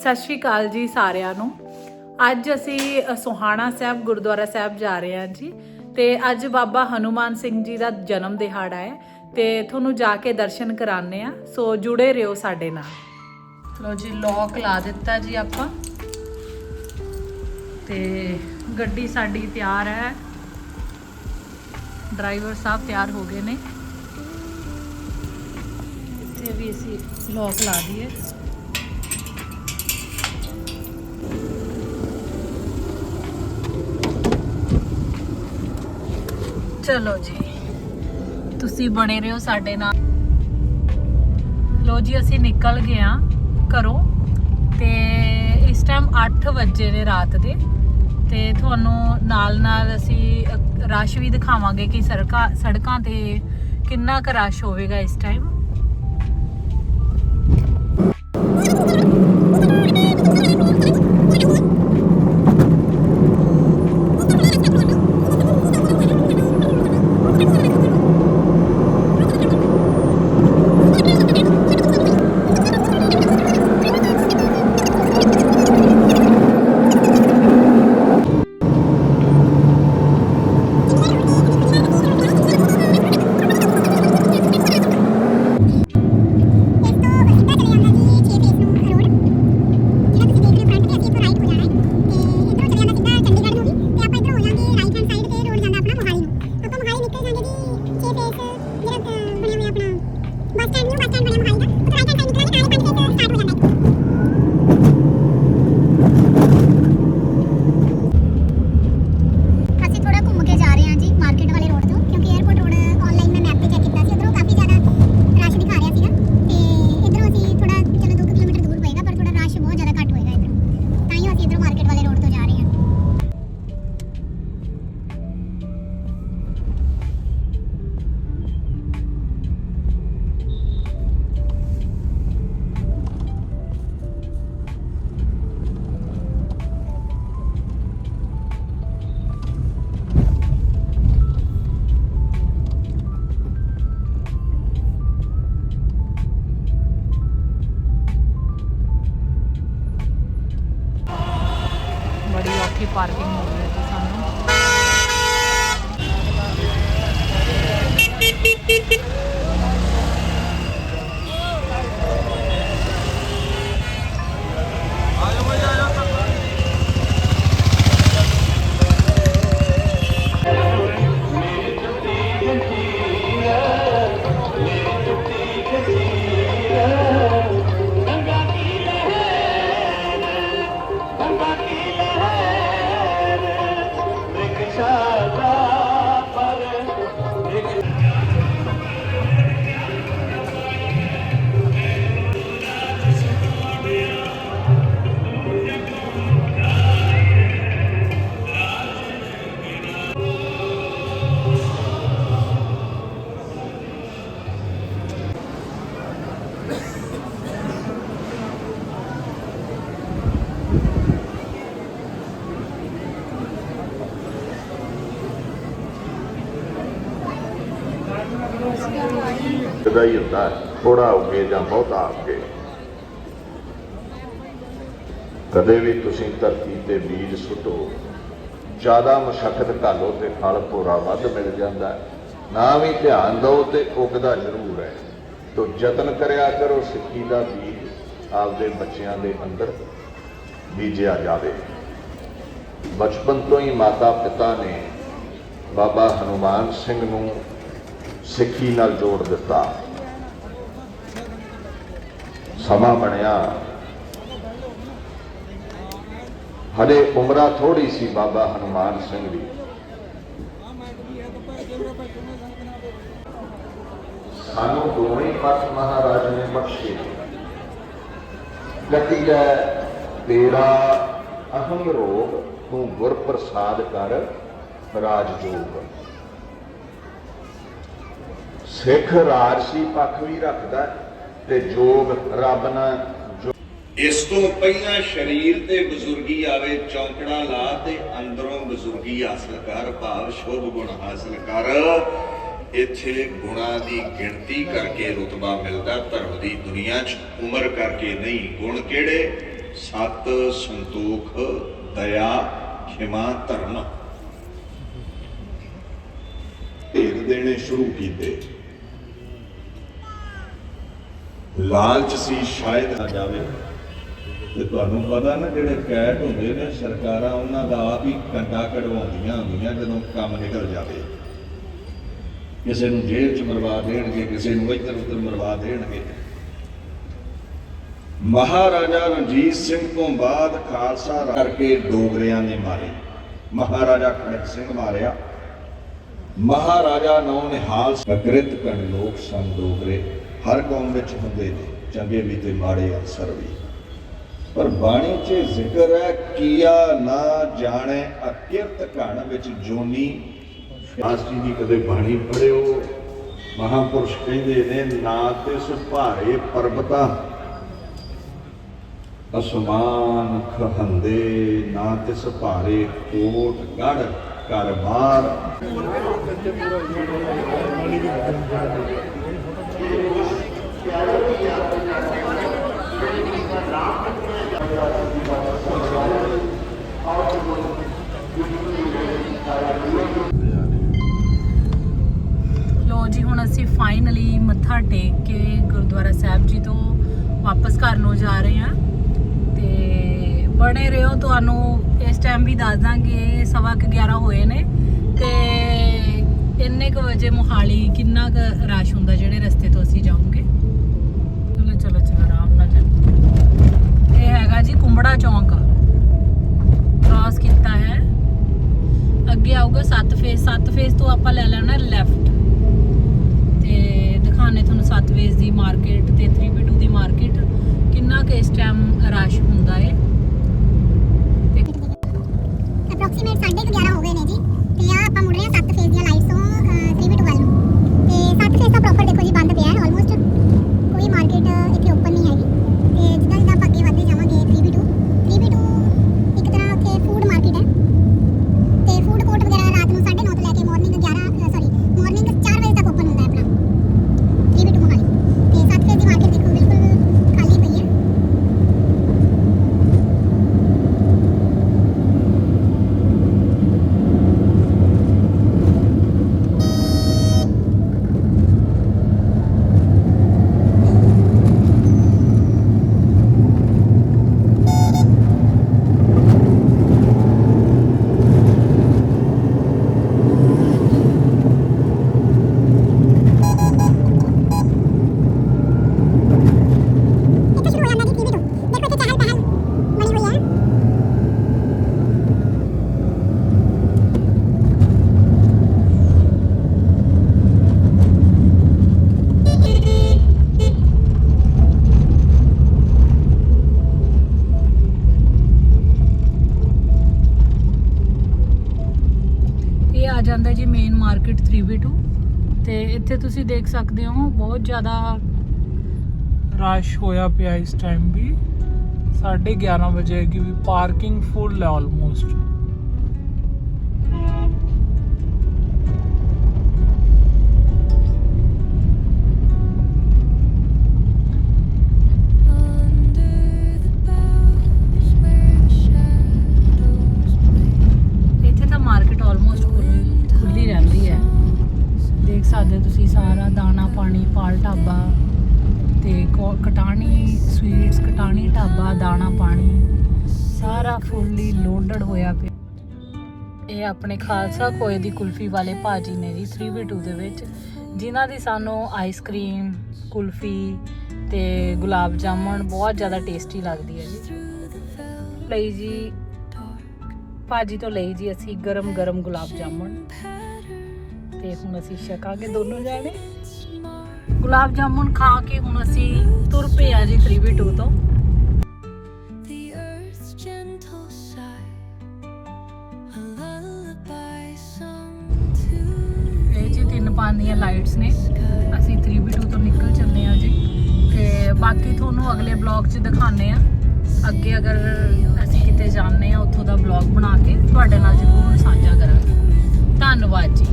ਸਤਿ ਸ਼੍ਰੀ ਅਕਾਲ ਜੀ ਸਾਰਿਆਂ ਨੂੰ। ਅੱਜ ਅਸੀਂ ਅ, ਸੋਹਾਣਾ ਸਾਹਿਬ ਗੁਰਦੁਆਰਾ ਸਾਹਿਬ ਜਾ ਰਹੇ ਹਾਂ ਜੀ। ਤੇ ਅੱਜ ਬਾਬਾ ਹਨੂਮਾਨ ਸਿੰਘ ਜੀ ਦਾ ਜਨਮ ਦਿਹਾੜਾ ਹੈ। ਤੇ ਤੁਹਾਨੂੰ ਜਾ ਕੇ ਦਰਸ਼ਨ ਕਰਾਣੇ ਆ ਸੋ ਜੁੜੇ ਰਹੋ ਸਾਡੇ ਨਾਲ। ਲੋ ਜੀ ਲੋਕ ਲਾ ਦਿੱਤਾ ਜੀ ਆਪਾਂ। ਤੇ ਗੱਡੀ ਸਾਡੀ ਤਿਆਰ ਹੈ। ਡਰਾਈਵਰ ਸਾਹਿਬ ਤਿਆਰ ਹੋ ਗਏ ਨੇ। ਇੱਥੇ ਵੀ ਅਸੀਂ ਲੋਕ ਲਾ ਦਈਏ। ਚਲੋ ਜੀ। ਤੁਸੀਂ ਬਣੇ ਰਹੋ ਸਾਡੇ ਨਾਲ। ਲੋ ਜੀ, ਅਸੀਂ ਨਿਕਲ ਗਏ ਆ ਘਰੋਂ ਤੇ ਇਸ ਟਾਈਮ 8 ਵਜੇ ਨੇ ਰਾਤ ਦੇ ਤੇ ਤੁਹਾਨੂੰ ਨਾਲ ਨਾਲ ਅਸੀਂ ਰਸ਼ ਵੀ ਦਿਖਾਵਾਂਗੇ ਕਿ ਸੜਕਾਂ ਸੜਕਾਂ ਤੇ ਕਿੰਨਾ ਕੁ ਰਸ਼ ਹੋਵੇਗਾ ਇਸ ਟਾਈਮ பார்க்கிங் अच्छा ਦਾ ਹੀ ਹੁੰਦਾ ਥੋੜਾ ਉੱਗੇ ਜਾਂ ਬਹੁਤਾ ਉੱਗੇ ਕਦੇ ਵੀ ਤੁਸੀਂ ਧਰਤੀ ਤੇ ਬੀਜ ਸੁੱਟੋ, ਜ਼ਿਆਦਾ ਮੁਸ਼ਕਲ ਘਾਲੋ ਤੇ ਫਲ ਪੂਰਾ ਵੱਧ ਮਿਲ ਜਾਂਦਾ ਨਾ ਵੀ ਧਿਆਨ ਦਿਓ ਤੇ ਉੱਗਦਾ ਜ਼ਰੂਰ ਹੈ। ਤੋ ਯਤਨ ਕਰਿਆ ਕਰੋ ਸਿੱਖੀ ਦਾ ਬੀਜ ਆਪਦੇ ਬੱਚਿਆਂ ਦੇ ਅੰਦਰ ਬੀਜਿਆ ਜਾਵੇ। ਬਚਪਨ ਤੋਂ ਹੀ ਮਾਤਾ ਪਿਤਾ ਨੇ ਬਾਬਾ ਹਨੂਮਾਨ ਸਿੰਘ ਨੂੰ ਸਿੱਖੀ ਨਾਲ ਜੋੜ ਦਿੱਤਾ। ਸਮਾਂ ਬਣਿਆ। ਹਲੇ ਉਮਰਾ ਥੋੜੀ ਸੀ ਬਾਬਾ ਹਨੂਮਾਨ ਸਿੰਘ ਦੀ। ਸਾਨੂੰ ਦੋਵੇਂ ਪੱਖ ਮਹਾਰਾਜ ਨੇ ਬਖਸ਼ੇ। ਗੱਤੀ ਹੈ ਤੇਰਾ ਅਹੰ ਰੋਗ ਤੂੰ ਗੁਰ ਪ੍ਰਸਾਦ ਕਰ ਰਾਜ ਜੋਗ ਸਿੱਖ ਰਾਜਸੀ ਪੱਖ ਵੀ ਰੱਖਦਾ ਤੇ ਜੋਗ ਰੱਬ ਨਾਲ ਜੋ ਇਸ ਤੋਂ ਪਹਿਲਾਂ ਸਰੀਰ ਤੇ ਬਜ਼ੁਰਗੀ ਆਵੇ ਚੌਂਕੜਾ ਲਾ ਤੇ ਅੰਦਰੋਂ ਬਜ਼ੁਰਗੀ ਹਾਸਲ ਕਰ ਭਾਵ ਸ਼ੁਭ ਗੁਣ ਹਾਸਲ ਕਰ। ਇੱਥੇ ਗੁਣਾਂ ਦੀ ਗਿਣਤੀ ਕਰਕੇ ਰੁਤਬਾ ਮਿਲਦਾ ਧਰਮ ਦੀ ਦੁਨੀਆ 'ਚ। ਉਮਰ ਕਰਕੇ ਨਹੀਂ ਗੁਣ ਕਿਹੜੇ? ਸਤ ਸੰਤੋਖ ਦਇਆ ਖਿਮਾ ਧਰਮ। ਢੇਰ ਦੇਣੇ ਸ਼ੁਰੂ ਕੀਤੇ। ਲਾਲਚ ਸੀ, ਸ਼ਾਇਦ ਆ ਜਾਵੇ। ਤੇ ਤੁਹਾਨੂੰ ਪਤਾ ਨਾ ਜਿਹੜੇ ਕੈਟ ਹੁੰਦੇ ਨੇ, ਸਰਕਾਰਾਂ ਉਹਨਾਂ ਦਾ ਆਪ ਹੀ ਕੰਡਾ ਕਢਵਾਉਂਦੀਆਂ ਹੁੰਦੀਆਂ ਜਦੋਂ ਕੰਮ ਨਿਕਲ ਜਾਵੇ। ਕਿਸੇ ਨੂੰ ਜੇਲ੍ਹ 'ਚ ਮਰਵਾ ਦੇਣਗੇ, ਕਿਸੇ ਨੂੰ ਇੱਧਰ ਉੱਧਰ ਮਰਵਾ ਦੇਣਗੇ। ਮਹਾਰਾਜਾ ਰਣਜੀਤ ਸਿੰਘ ਤੋਂ ਬਾਅਦ ਖਾਲਸਾ ਕਰਕੇ ਡੋਗਰਿਆਂ ਨੇ ਮਾਰੇ। ਮਹਾਰਾਜਾ ਖੜਕ ਸਿੰਘ ਮਾਰਿਆ। ਮਹਾਰਾਜਾ ਨੌ ਨਿਹਾਲ, ਸਕ੍ਰਿਤ ਕਣ ਲੋਕ ਸਨ ਡੋਗਰੇ। ਹਰ ਕੌਮ ਵਿੱਚ ਹੁੰਦੇ ਨੇ ਚੰਗੇ ਵੀ ਤੇ ਮਾੜੇ ਅਨਸਰ ਵੀ। ਪਰ ਬਾਣੀ 'ਚ ਜ਼ਿਕਰ ਹੈ, ਕੀਆ ਨਾ ਜਾਣੇ, ਅਕਿਰਤ ਘਣ ਵਿੱਚ ਜੋਨੀ। ਆਸ ਜੀ ਦੀ ਕਦੇ ਬਾਣੀ ਪੜਿਓ ਮਹਾਪੁਰਸ਼ ਕਹਿੰਦੇ ਨੇ, ਨਾ ਤੇ ਸੁਭਾਰੇ ਪਰਬਤਾਂ। ਅਸਮਾਨ ਖਹੰਦੇ, ਨਾ ਤੇ ਸੁਭਾਰੇ ਕੋਟ ਗੜ ਘਰ ਲੋ ਜੀ, ਹੁਣ ਅਸੀਂ ਫਾਈਨਲੀ ਮੱਥਾ ਟੇਕ ਕੇ ਗੁਰਦੁਆਰਾ ਸਾਹਿਬ ਜੀ ਤੋਂ ਵਾਪਸ ਘਰ ਨੂੰ ਜਾ ਰਹੇ ਹਾਂ ਤੇ ਬਣੇ ਰਹੋ, ਤੁਹਾਨੂੰ ਇਸ ਟਾਈਮ ਵੀ ਦੱਸ ਦਾਂਗੇ, ਸਵਾ ਕੁ 11 ਹੋਏ ਨੇ ਤੇ ਇੰਨੇ ਕੁ ਵਜੇ ਮੋਹਾਲੀ ਕਿੰਨਾ ਕੁ ਰਸ਼ ਹੁੰਦਾ ਜਿਹੜੇ ਰਸਤੇ ਤੋਂ ਅਸੀਂ ਜਾਵਾਂਗੇ ਚਲੋ ਚਲੋ ਚਲੋ ਆਰਾਮ ਨਾਲ ਚੱਲੋ ਇਹ ਹੈਗਾ ਜੀ ਕੁੰਬੜਾ ਚੌਂਕ। ਕ੍ਰਾਸ ਕੀਤਾ ਹੈ। ਅੱਗੇ ਆਊਗਾ 7 ਫੇਸ 7 ਫੇਸ ਤੋਂ ਆਪਾਂ ਲੈ ਲੈਣਾ ਲੈਫਟ ਤੇ ਦਿਖਾਣੇ ਤੁਹਾਨੂੰ 7 ਫੇਸ ਦੀ ਮਾਰਕੀਟ ਤੇ 3B2 ਦੀ ਮਾਰਕੀਟ ਕਿੰਨਾ ਕੁ ਇਸ ਟਾਈਮ ਰਸ਼ ਹੁੰਦਾ ਹੈ ਅਪਰੋਕਸੀਮੇਟ 11:30 ਹੋ ਗਏ ਨੇ ਜੀ। ਤੇ ਆ ਆਪਾਂ ਮੁੜ ਰਹੇ ਹਾਂ 7 ਫੇਜ਼ ਦੀਆਂ ਲਾਈਟਸ ਤੋਂ 3v2 ਵੱਲ ਨੂੰ ਤੇ 7 ਫੇਜ਼ ਤਾਂ ਪ੍ਰੋਪਰ ਦੇਖੋ ਜੀ ਬੰਦ ਪਿਆ ਹੈ ਆਲਮੋਸਟ ਕੋਈ ਮਾਰਕੀਟ ਇੱਥੇ ਓਪਨ ਨਹੀਂ ਹੈਗੀ ਤੇ ਜਿੱਦਾਂ ਜਿੱਦਾਂ ਆਪਾਂ ਅੱਗੇ ਵਧਦੇ ਜਾਵਾਂਗੇ 3v2 3v2 ਇੱਕ ਤਰ੍ਹਾਂ ਉੱਥੇ ਫੂਡ ਮਾਰਕੀਟ ਹੈ ਤੇ ਫੂਡ ਕੋਰਟ ਵਗੈਰਾ ਰਾਤ ਨੂੰ 9:30 ਤੋਂ ਲੈ ਕੇ ਮਾਰਨਿੰਗ 11 ਸੌਰੀ ਮਾਰਨਿੰਗ 4 ਵਜੇ ਤੱਕ ਓਪਨ ਹੁੰਦਾ ਹੈ ਆਪਣਾ 3v2 ਮੋਹਾਲੀ ਤੇ 7 ਫੇਜ਼ ਦੀ ਮਾਰਕੀਟ ਦੇਖੋ ਬਿਲਕੁਲ ਖਾਲੀ ਪਈ ਹੈ ਇੱਥੇ ਸ਼ੁਰੂ ਹੋ ਜਾਂਦਾ ਜੀ 3v2 ਦੇਖੋ ਇੱਥੇ ਚਹਿਲ ਪਹਿਲ ਬਣੀ ਹੋਈ ਹੈ ਇਹ ਆ ਜਾਂਦਾ ਜੀ ਮੇਨ ਮਾਰਕੀਟ 3B2 ਤੇ ਇੱਥੇ ਤੁਸੀਂ ਦੇਖ ਸਕਦੇ ਹੋ ਬਹੁਤ ਜ਼ਿਆਦਾ ਰਸ਼ ਹੋਇਆ ਪਿਆ ਇਸ ਟਾਈਮ ਵੀ। 11:30 ਵਜੇ ਕਿ ਵੀ ਪਾਰਕਿੰਗ ਫੁੱਲ ਹੈ ਆਲਮੋਸਟ ਕਟਾਣੀ ਸਵੀਟਸ ਕਟਾਣੀ, ਢਾਬਾ, ਦਾਣਾ ਪਾਣੀ, ਸਾਰਾ ਫੁੱਲੀ ਲੋਡਡ ਹੋਇਆ ਪਿਆ। ਇਹ ਆਪਣੇ ਖਾਲਸਾ ਕੋਏ ਦੀ ਕੁਲਫੀ ਵਾਲੇ ਭਾਜੀ ਨੇ ਜੀ 3v2 ਦੇ ਵਿੱਚ, ਜਿਨ੍ਹਾਂ ਦੀ ਸਾਨੂੰ ਆਈਸਕ੍ਰੀਮ ਕੁਲਫੀ ਤੇ ਗੁਲਾਬ ਜਾਮਣ ਬਹੁਤ ਜ਼ਿਆਦਾ ਟੇਸਟੀ ਲੱਗਦੀ ਹੈ ਜੀ। ਲਈ ਜੀ, ਭਾਜੀ ਤੋਂ ਲਈ ਜੀ ਅਸੀਂ ਗਰਮ ਗਰਮ ਗੁਲਾਬ ਜਾਮਣ। ਤੇ ਹੁਣ ਅਸੀਂ ਛਕਾਂਗੇ ਦੋਨੋਂ ਜਾਣੇ। ਗੁਲਾਬ ਜਾਮਣ ਖਾ ਕੇ ਹੁਣ ਅਸੀਂ ਤੁਰ ਪਏ ਆ ਜੀ 3v2 ਤੋਂ। ਦੀਆਂ ਲਾਈਟਸ ਨੇ। ਅਸੀਂ 3v2 ਤੋਂ ਨਿਕਲ ਚੱਲੇ ਆ ਜੀ। ਤੇ ਬਾਕੀ ਤੁਹਾਨੂੰ ਅਗਲੇ ਬਲੌਗ 'ਚ ਦਿਖਾਣੇ ਆ। ਅੱਗੇ ਅਗਰ ਅਸੀਂ ਕਿਤੇ ਜਾਂਦੇ ਆ ਉੱਥੋਂ ਦਾ ਬਲੌਗ ਬਣਾ ਕੇ ਤੁਹਾਡੇ ਨਾਲ ਜ਼ਰੂਰ ਸਾਂਝਾ ਕਰਾਂਗੇ। ਧੰਨਵਾਦ ਜੀ।